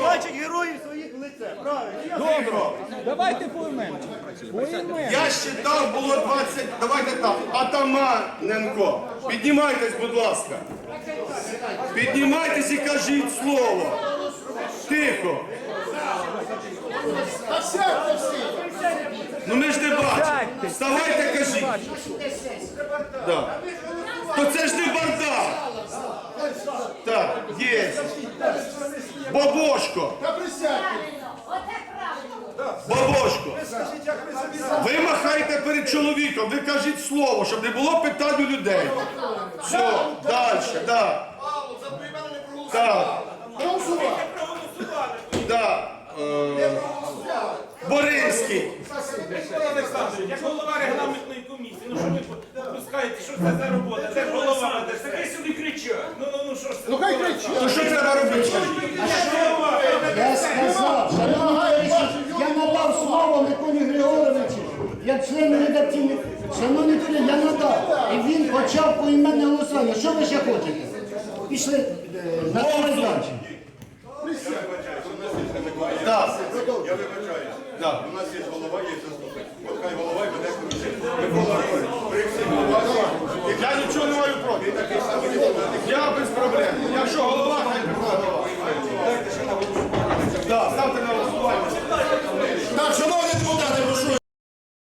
бачать героїв своїх лице. Правильно. Я Добре, давайте. Поіменно. Я считав, було 20, давайте так, Атаманенко, піднімайтесь, будь ласка. Піднімайтесь і кажіть слово. Тихо. Ну ми ж не бачимо. Вставайте, кажіть. Да. То це ж не бардак. Так, є. Бабошко, Оце правильно. бабошко. Ви махаєте перед чоловіком, ви кажіть слово, щоб не було питань у людей. Все, далі, да. Так. Да. Е, Боринський. Микола Олександрович, як голова регламентної комісії, ну що ви пускаєте, що це за робота? Це ж голова, де ж таке сюди кричать. Ну, ну, ну, що ж це? Ну, хай кричать. То що треба робити? Я сказав, шановні товариші, я надав слово Миколі Григоровичу, як члену редакційних. Шановні колеги, я надав. І він почав поіменне голосування. Що ви ще хочете? Пішли е, на майданчик. Я вибачаюсь. Да. У нас є голова, є заступник.